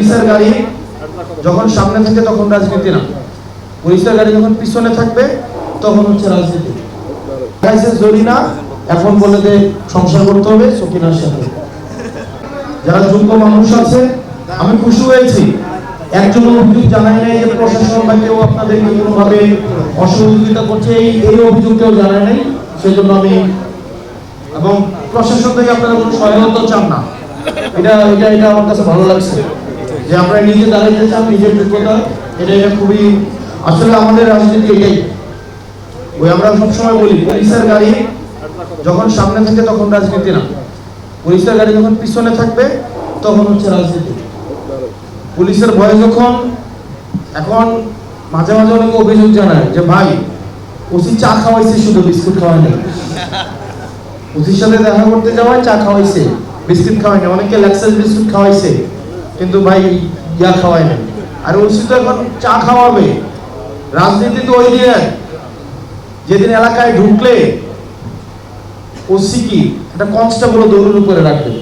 পুলিশের গাড়ি যখন সামনে থাকে তখন রাজনীতি না। পুলিশের গাড়ি যখন পিছনে থাকবে তখন হচ্ছে রাজনীতি। গাইছে জরিনা এখন বলে যে সংসার করতে হবে সকিনার সাথে যারা যোগ্য মানুষ আছে, আমি খুশি হয়েছি। একজন অভিযোগ জানাই নাই যে প্রশাসন বা কেউ আপনাদেরকে কোনোভাবে অসহযোগিতা করছে, এই এই অভিযোগ কেউ জানায় নাই। সেজন্য আমি এবং প্রশাসন থেকে আপনারা কোনো সহায়তা চান না। এটা এটা এটা আমার কাছে ভালো লাগছে। যে আমরা নিজে দাঁড়াইতে চান নিজের যোগ্যতা, এটা এটা খুবই, আসলে আমাদের রাজনীতি এটাই। ওই আমরা সবসময় বলি, পুলিশের গাড়ি যখন সামনে থাকে তখন রাজনীতি না। পুলিশের গাড়ি যখন পিছনে থাকবে, তখন হচ্ছে রাজনীতি। পুলিশের ভয় যখন, এখন মাঝে মাঝে অনেকে অভিযোগ জানায় যে, ভাই, ওসি চা খাওয়াইছে শুধু, বিস্কুট খাওয়ায় না ওসির সাথে দেখা করতে যাওয়ায় চা খাওয়াইছে, বিস্কুট খাওয়ায় না অনেকে ল্যাক্সাস বিস্কুট খাওয়াইছে। কিন্তু ভাই ইয়া খাওয়াই না আর ওসি তো এখন চা খাওয়াবে। রাজনীতি তো ওই দিনে যেদিন এলাকায় ঢুকলে ওসি কি একটা কনস্টেবল দৌড়ের উপরে রাখবে।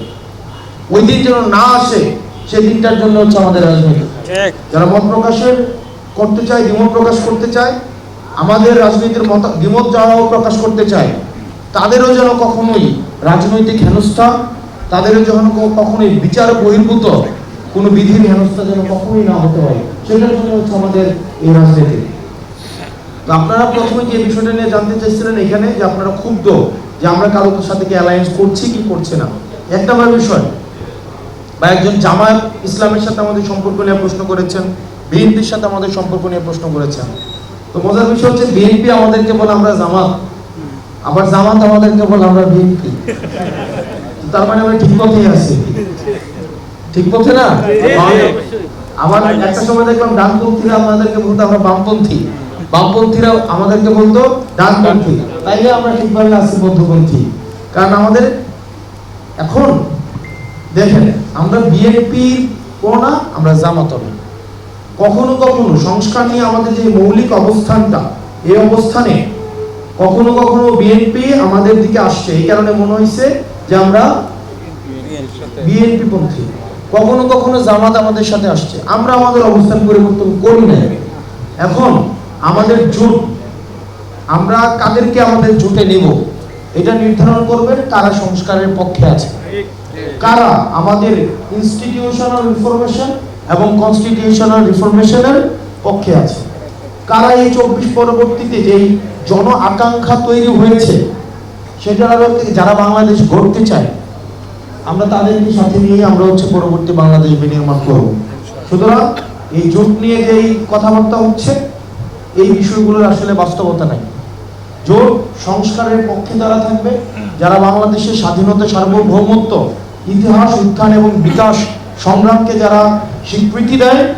ওই দিন যেন না আসে সেই দিনটার জন্য হচ্ছে আমাদের রাজনীতি। যারা মত প্রকাশের করতে চায় দ্বিমত প্রকাশ করতে চায় আমাদের রাজনীতির মত দ্বিমত যারাও প্রকাশ করতে চায় তাদেরও যেন কখনোই রাজনৈতিক হেনস্থা তাদেরও যেন কখনোই বিচার বহির্ভূত কোনো বিধির হেনস্থা যেন কখনোই না হতে হয় সেটার জন্য হচ্ছে আমাদের এই রাজনীতি। তো আপনারা প্রথমে যে বিষয়টা নিয়ে জানতে চাইছিলেন এখানে, যে আপনারা ক্ষুব্ধ যে আমরা কারোর সাথে কি অ্যালায়েন্স করছি কি করছি না। এক নম্বর বিষয়, বা একজন জামায়াত ইসলামের সাথে আমাদের সম্পর্ক নিয়ে প্রশ্ন করেছেন, বিএনপির সাথে আমাদের সম্পর্ক নিয়ে প্রশ্ন করেছেন। তো মজার বিষয় হচ্ছে বিএনপি আমাদেরকে বলে আমরা জামাত, আবার জামাত আমাদেরকে বলে আমরা বিএনপি। তার মানে আমরা ঠিক পথেই আছি। ঠিক পথে না? আবার একটা সময় দেখলাম ডানপন্থীরা আমাদেরকে বলতো আমরা বামপন্থী। বামপন্থীরা আমাদেরকে বলতো ডানপন্থী। তাইলে আমরা ঠিকভাবে আছি মধ্যপন্থী। কারণ আমাদের এখন দেখেন আমরা বিএনপি না আমরা জামাত না। কখনো কখনো সংস্কার নিয়ে আমাদের যে মৌলিক অবস্থানটা এই অবস্থানে কখনো কখনো বিএনপি আমাদের দিকে আসছে। এই কারণে মনে হয়েছে যে আমরা বিএনপি পন্থী কখনো কখনো জামাত আমাদের সাথে আসছে। আমরা আমাদের অবস্থান পরিবর্তন করি না এখন আমাদের জোট, আমরা কাদেরকে আমাদের জোটে নেব, এটা নির্ধারণ করবেন কারা সংস্কারের পক্ষে আছে। কারা আমাদের ইনস্টিটিউশনাল রিফরমেশন এবং কনস্টিটিউশনাল রিফরমেশনের পক্ষে আছে। কারা এই চব্বিশ পরবর্তীতে যেই জন আকাঙ্ক্ষা তৈরি হয়েছে, সেটার আলোকে যারা বাংলাদেশ গড়তে চায় আমরা তাদেরকে সাথে নিয়ে আমরা হচ্ছে পরবর্তী বাংলাদেশ বিনির্মাণ করব। সুতরাং এই জোট নিয়ে যে এই কথাবার্তা হচ্ছে, এই বিষয়গুলোর আসলে বাস্তবতা নাই। জোট সংস্কারের পক্ষে যারা থাকবে, যারা বাংলাদেশের স্বাধীনতা সার্বভৌমত্ব, ইতিহাস, উত্থান এবং বিকাশ সংগ্রামকে যারা স্বীকৃতি দেয়,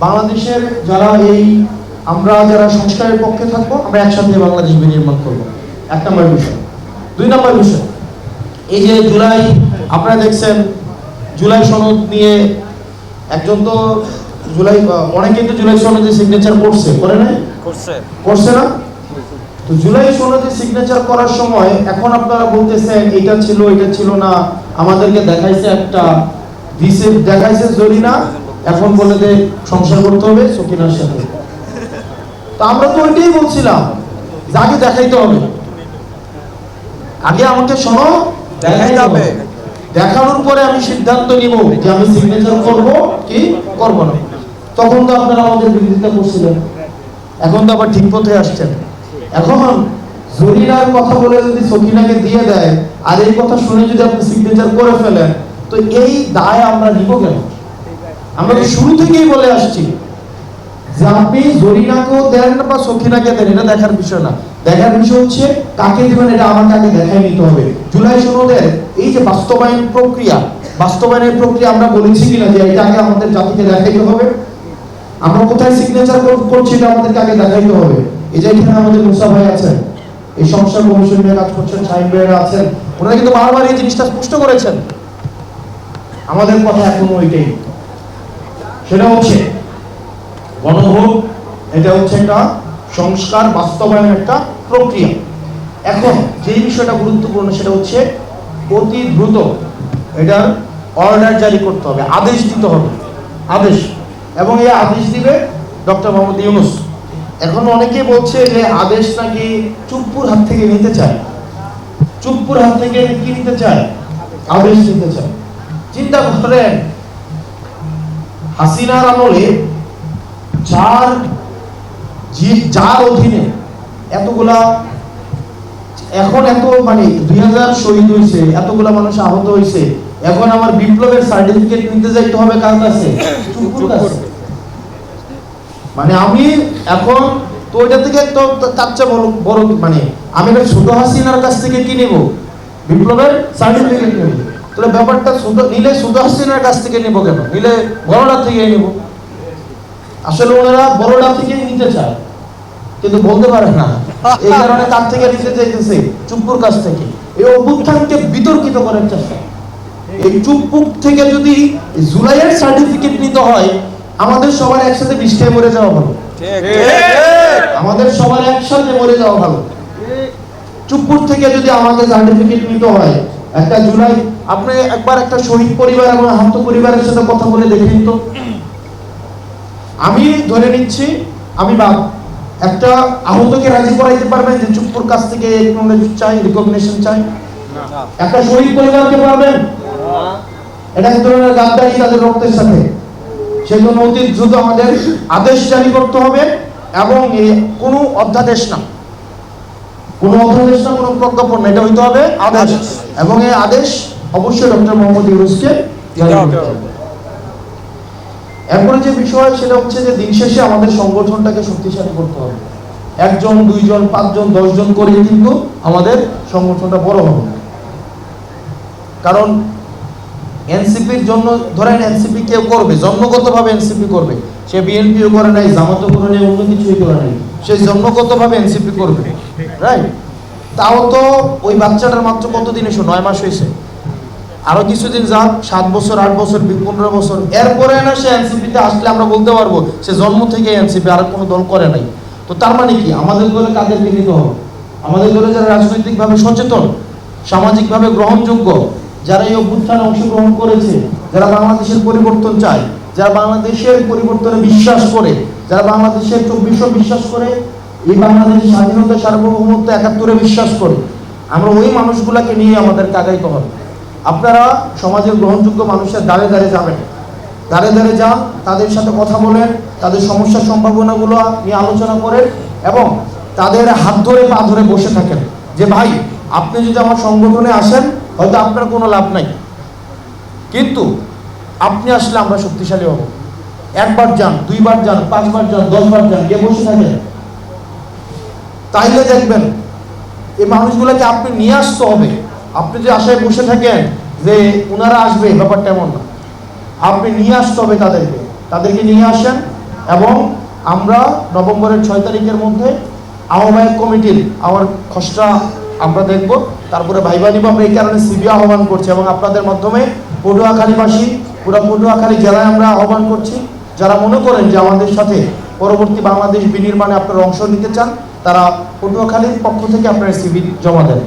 বাংলাদেশের যারা এই আমরা যারা সংস্কারের পক্ষে থাকব, আমরা একসাথে বাংলাদেশ বিনির্মাণ করব। এক নম্বর বিষয়। দুই নম্বর বিষয়। এই যে জুলাই আপনারা দেখছেন জুলাই সনদ নিয়ে একজন তো জুলাই অনেকে তো জুলাই সনদে সিগনেচার করছে করে নাই? করছে। করছে না? তো জুলাই সনদে সিগনেচার করার সময় এখন আপনারা বলতেছেন এটা ছিল এটা ছিল না আমাদেরকে দেখাইছে একটা দিছে দেখাইছে জরিনা এখন বলে দে সংসার করতে হবে সকিনার সাথে। তো আমরা তো ওইটাই বলছিলাম যাকে দেখাইতে হবে। আগে আমাকে শোনো হবে দেখানোর পরে আমি সিদ্ধান্ত নিব যে আমি সিগনেচার করব কি করব না। তখন তো আপনারা আমাদের বিরোধিতা করছিলেন। এখন তো আবার ঠিক পথে আসছেন। এখন জরিনার কথা বলে যদি সকিনাকে দিয়ে দেয়, আর এই কথা শুনে যদি আপনি সিগনেচার করে ফেলেন, তো এই দায় আমরা নিব কেন? আমরা তো শুরু থেকেই বলে আসছি। যে আপনি জরিনাকেও দেন বা সখিনাকে দেন, এটা দেখার বিষয় না। দেখার বিষয় হচ্ছে, কাকে এটা আগে দেখাই নিতে হবে। জুলাই সনদের এই যে বাস্তবায়ন প্রক্রিয়া, বাস্তবায়নের প্রক্রিয়া আমরা বলেছি কিনা যে এটাকে আমাদের জাতিকে দেখাইতে হবে? আমরা কোথায় সিগনেচার করছি এটা আমাদেরকে আগে দেখাইতে হবে? এই যে এখানে আমাদের মুসা ভাই আছেন, এই সংস্কার কমিশন নিয়ে কাজ করছেন সাহেব ভাইয়েরা আছেন, ওনারা কিন্তু বারবার এই জিনিসটা স্পষ্ট করেছেন। আমাদের কথা এখনও ওইটাই। সেটা হচ্ছে গণভোট এটা হচ্ছে একটা সংস্কার, বাস্তবায়নের একটা প্রক্রিয়া। এখন যে বিষয়টা গুরুত্বপূর্ণ, সেটা হচ্ছে অতি দ্রুত এটার অর্ডার জারি করতে হবে, আদেশ দিতে হবে, আদেশ। এবং এই আদেশ দিবে ডক্টর মোহাম্মদ ইউনুস। এখন অনেকেই বলছে যে আদেশ নাকি চুপ্পুর হাত থেকে নিতে চায়। চুপ্পুর হাত থেকে কি নিতে চায়? আদেশ নিতে চায়। চিন্তা করেন, হাসিনার আমলে যার যার অধীনে এতগুলা এখন এত মানে দুই হাজার শহীদ হয়েছে এতগুলা মানুষ আহত হয়েছে এখন আমার বিপ্লবের সার্টিফিকেট নিতে যাইতে হবে কার কাছে? মানে আমি এখন তো ওইটা থেকে তো তার চেয়ে বড় বড় মানে আমি একটা ছোট হাসিনার কাছ থেকে কি নেব? বিপ্লবের সার্টিফিকেট নেব। তাহলে ব্যাপারটা ছোট নিলে ছোট হাসিনার কাছ থেকে নেব কেন? নিলে বড়টা থেকে নেব। আসলে ওনারা বড়টা থেকেই নিতে চায়। কিন্তু বলতে পারে না। এই কারণে কার থেকে নিতে চাইতেছে চুপ্পুর কাছ থেকে। এই অভ্যুত্থানকে বিতর্কিত করার চেষ্টা। এই চুপ্পুক থেকে যদি জুলাইয়ের সার্টিফিকেট নিতে হয় আমাদের সবার একসাথে বৃষ্টিতে মরে যাওয়া ভালো। আমাদের সবার একসাথে মরে যাওয়া ভালো। চুপ্পুর থেকে যদি আমাদের সার্টিফিকেট নিতে হয় একটা জুলাই আপনি একবার একটা শহীদ পরিবার এবং আহত পরিবারের সাথে কথা বলে দেখেন তো। আমি ধরে নিচ্ছি আমি বাদ একটা আহতকে রাজি করাইতে পারবেন যে চুপ্পুর কাছ থেকে চাই রিকগনিশন চাই। একটা শহীদ পরিবারকে পারবেন এটা এক ধরনের গাদ্দারি তাদের রক্তের সাথে। সেই জন্য অতি দ্রুত আমাদের আদেশ জারি করতে হবে এবং এ কোনো অধ্যাদেশ না। কোনো অধ্যাদেশ না কোনো প্রজ্ঞাপন না এটা হইতে হবে আদেশ। এবং এই আদেশ অবশ্যই ডক্টর মোহাম্মদ ইউনুসকে জারি করতে হবে। এরপরে যে বিষয়, সেটা হচ্ছে যে দিন শেষে আমাদের সংগঠনটাকে শক্তিশালী করতে হবে। একজন, দুইজন, পাঁচজন, দশজন করে কিন্তু আমাদের সংগঠনটা বড় হবে। না কারণ এনসিপির জন্য, ধরেন এনসিপি কেউ করবে, জন্মগতভাবে এনসিপি করবে, সে বিএনপিও করে নাই জামাতও করে নাই, অন্য কিছুই করে নাই, সে জন্মগতভাবে এনসিপি করবে রাইট তাও তো ওই বাচ্চাটার মাত্র কতদিন এসো নয় মাস হয়েছে। আরও কিছুদিন যাক, সাত বছর, আট বছর পনেরো বছর। এরপরে না সে এনসিপিতে আসলে আমরা বলতে পারব, সে জন্ম থেকে এনসিপি, আর কোনো দল করে নাই। তো তার মানে কি? আমাদের দলে কাদেরকে নিতে হবে? আমাদের দলে যারা রাজনৈতিকভাবে সচেতন, সামাজিকভাবে গ্রহণযোগ্য, যারা এই অভ্যুত্থানে অংশগ্রহণ করেছে, যারা বাংলাদেশের পরিবর্তন চায়, যারা বাংলাদেশের পরিবর্তনে বিশ্বাস করে, যারা বাংলাদেশের চব্বিশশো বিশ্বাস করে, এই বাংলাদেশের স্বাধীনতা সার্বভৌমত্ব একাত্তরে বিশ্বাস করে, আমরা ওই মানুষগুলাকে নিয়ে আমাদের কাগাইতে হবে। আপনারা সমাজের গ্রহণযোগ্য মানুষের দ্বারে দ্বারে যাবেন। দ্বারে দ্বারে যান, তাদের সাথে কথা বলেন, তাদের সমস্যার সম্ভাবনাগুলো নিয়ে আলোচনা করেন এবং তাদের হাত ধরে, পা ধরে বসে থাকেন যে, ভাই, আপনি যদি আমার সংগঠনে আসেন, হয়তো আপনার কোনো লাভ নাই। কিন্তু আপনি আসলে আমরা শক্তিশালী হব। একবার যান, দুইবার যান, পাঁচবার যান, দশবার যান, গিয়ে বসে থাকেন। তাইলে দেখবেন এই মানুষগুলোকে আপনি নিয়ে আসতে হবে। আপনি যে আশায় বসে থাকেন যে ওনারা আসবে ব্যাপারটা এমন না। আপনি নিয়ে আসতে হবে তাদেরকে। তাদেরকে নিয়ে আসেন এবং আমরা নভেম্বরের ছয় তারিখের মধ্যে আহ্বায়ক কমিটির আমার খসড়া আমরা দেখব। তারপরে ভাইবা নিব। আমরা এই কারণে সিবি আহ্বান করছি এবং আপনাদের মাধ্যমে পটুয়াখালীবাসী, পুরো পটুয়াখালী জেলায় আমরা আহ্বান করছি। যারা মনে করেন যে আমাদের সাথে পরবর্তী বাংলাদেশ বিনির্মাণে আপনারা অংশ নিতে চান, তারা পটুয়াখালীর পক্ষ থেকে আপনারা সিবি জমা দেন।